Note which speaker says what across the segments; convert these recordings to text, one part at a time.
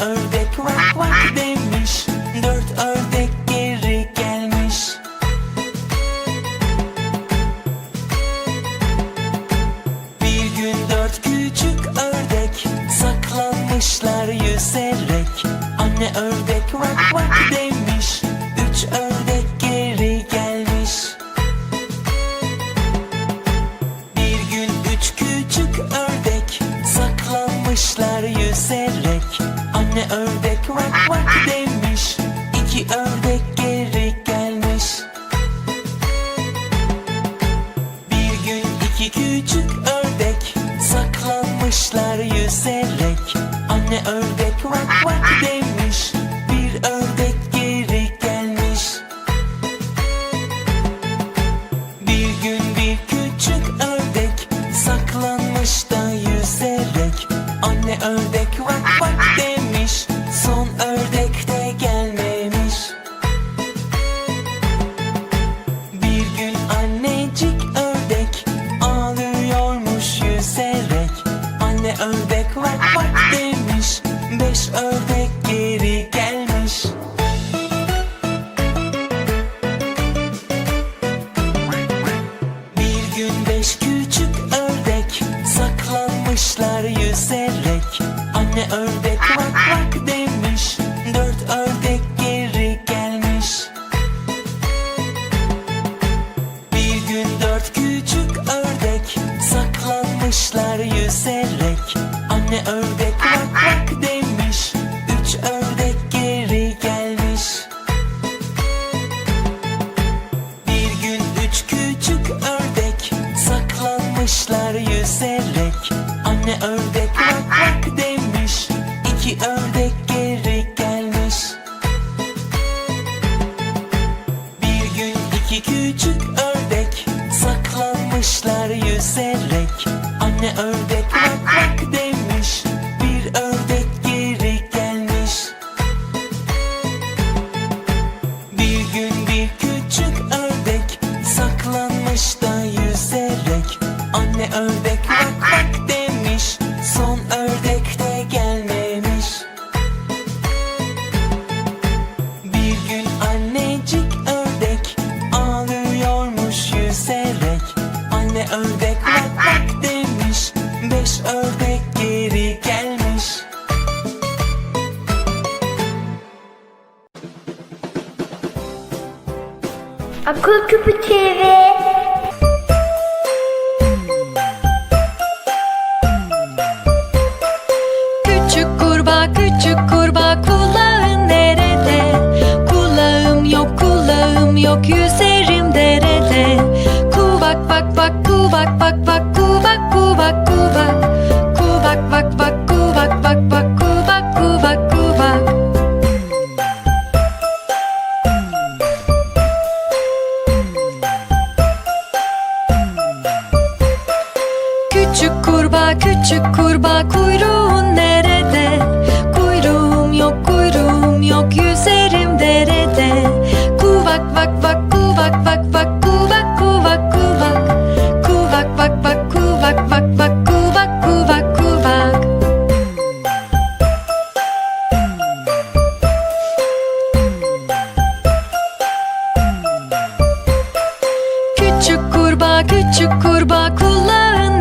Speaker 1: un ördek Vak vak değil ördek vak demiş. Son ördek de gelmemiş. Bir gün annecik ördek Ağlıyormuş yüzerek. Anne ördek vak vak demiş. Beş ördek ördek vak vak demiş Dört ördek geri gelmiş. Bir gün dört küçük ördek Saklanmışlar yüzerek. Anne ördek kelebek Anne ördek
Speaker 2: Akıl Küpü TV.
Speaker 3: kurbağa kuyruğun nerede? Kuyruğum yok kuyruğum yok yüzerim derede. Kuvak vak vak kuvak vak vak kuvak kuvak kuvak Kuvak vak vak. Kuvak vak vak kuvak kuvak kuvak Küçük kurbağa küçük kurbağa kulağın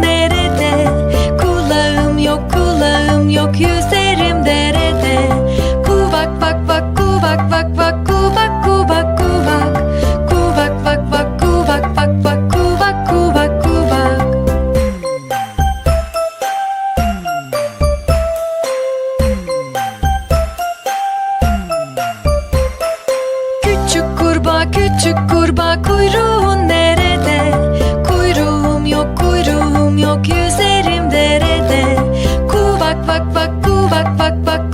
Speaker 3: yok yüzde buck, buck, buck, buck.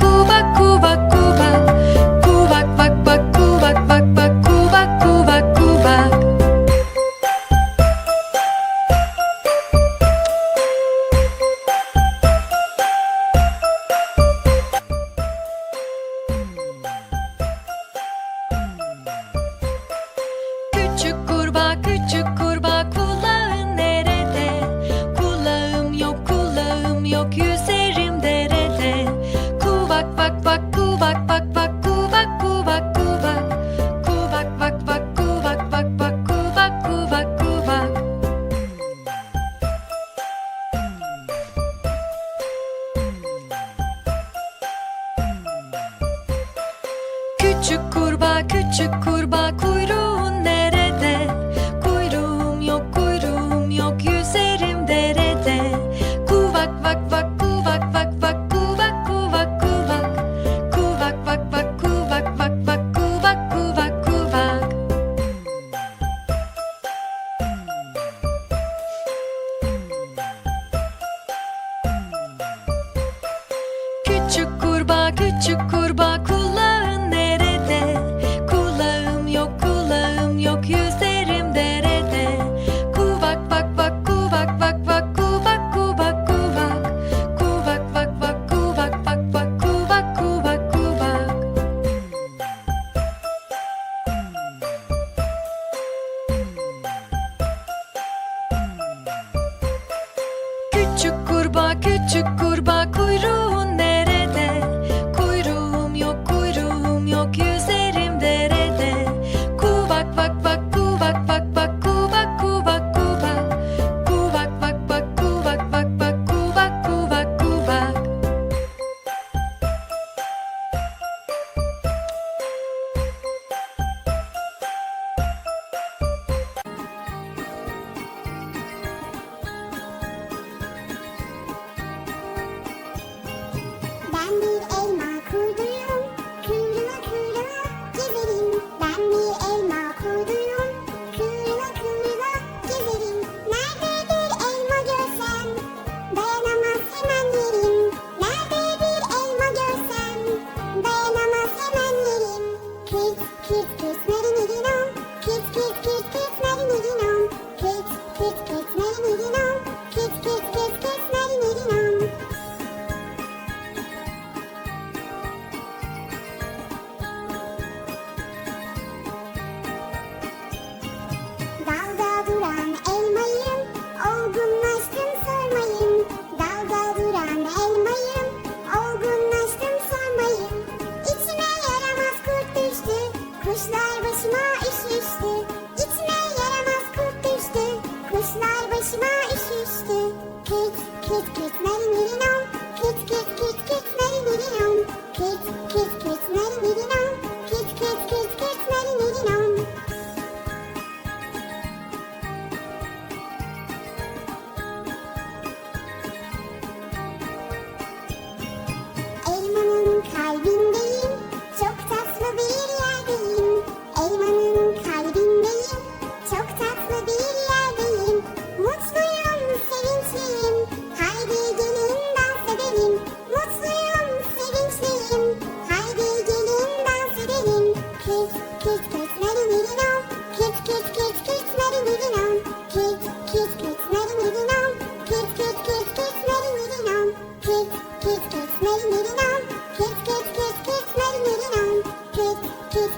Speaker 3: Küçük kurbağa küçük kurbağa
Speaker 4: kulağın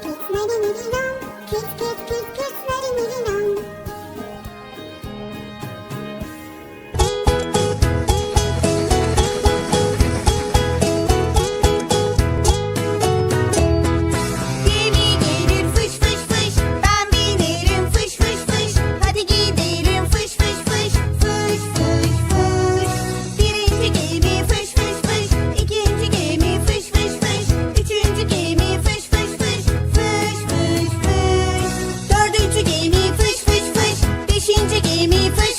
Speaker 4: キスキスキスキスキスキスキスキス me for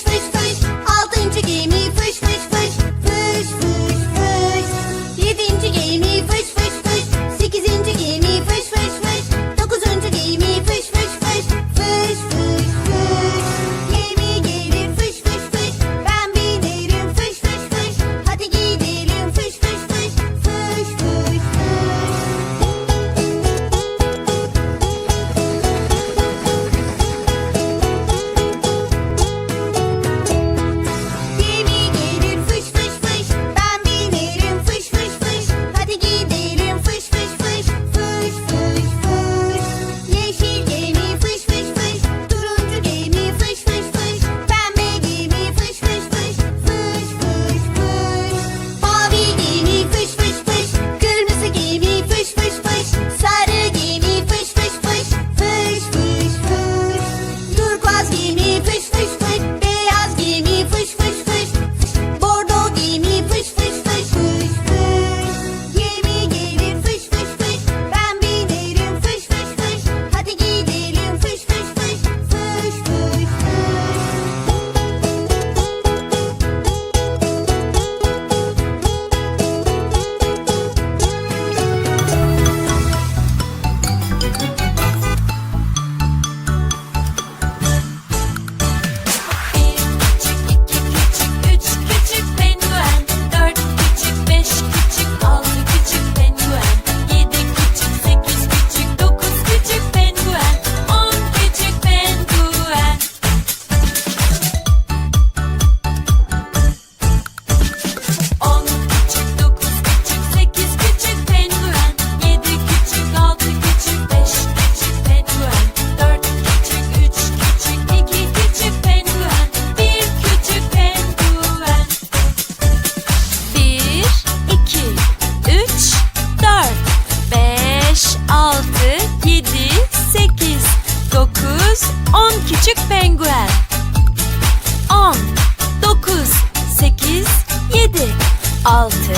Speaker 4: 6,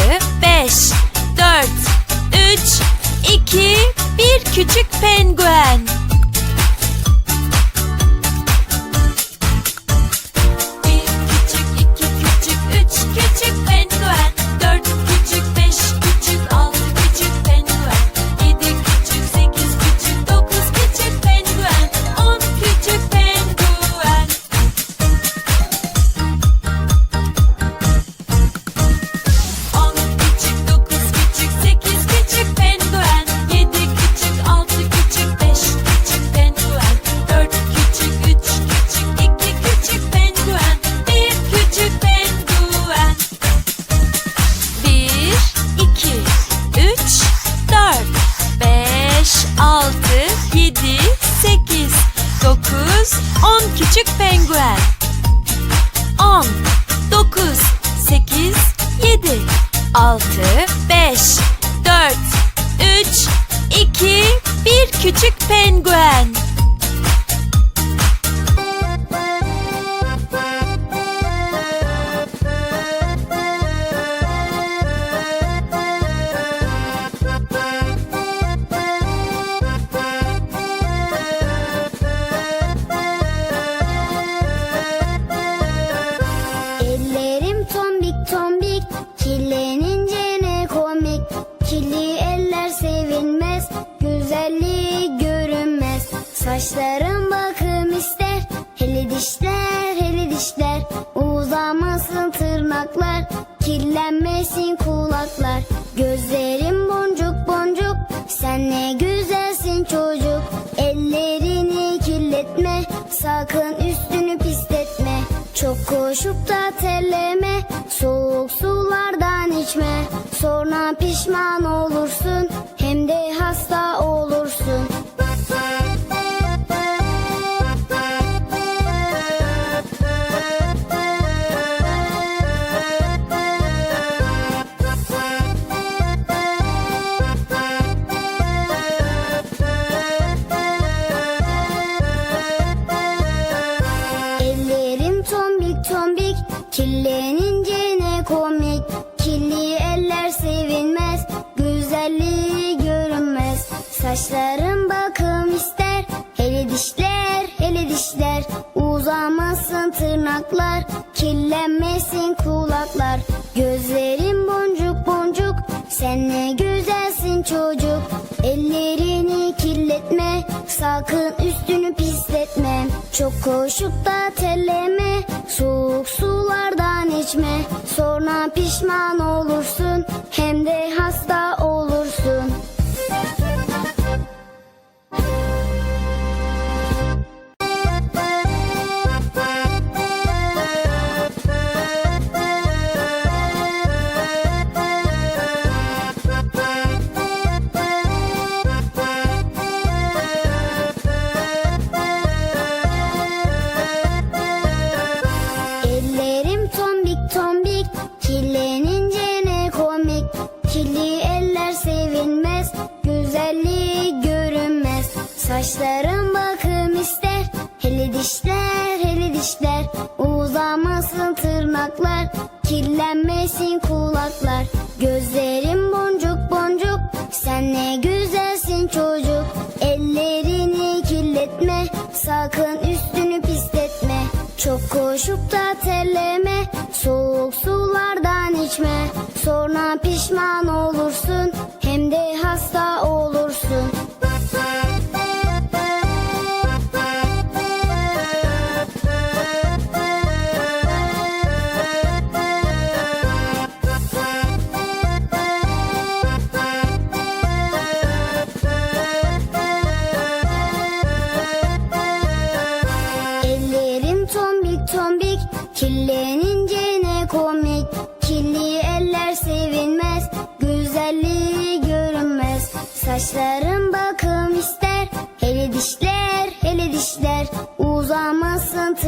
Speaker 4: 5, 4, 3, 2, 1 küçük penguen.
Speaker 2: Çekilsin kulaklar. tırnaklar Kirlenmesin kulaklar. Gözlerin boncuk boncuk Sen ne güzelsin çocuk. Ellerini kirletme Sakın üstünü pisletme. Çok koşup da terleme Soğuk sulardan içme. Sonra pişman olursun Hem de hasta Topraklar kirlenmesin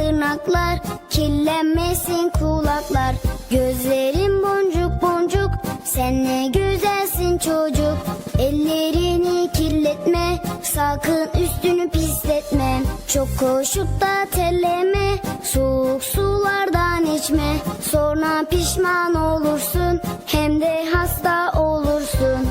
Speaker 2: tırnaklar Kirlenmesin kulaklar. Gözlerin boncuk boncuk Sen ne güzelsin çocuk. Ellerini kirletme Sakın üstünü pisletme. Çok koşup da telleme Soğuk sulardan içme. Sonra pişman olursun Hem de hasta olursun.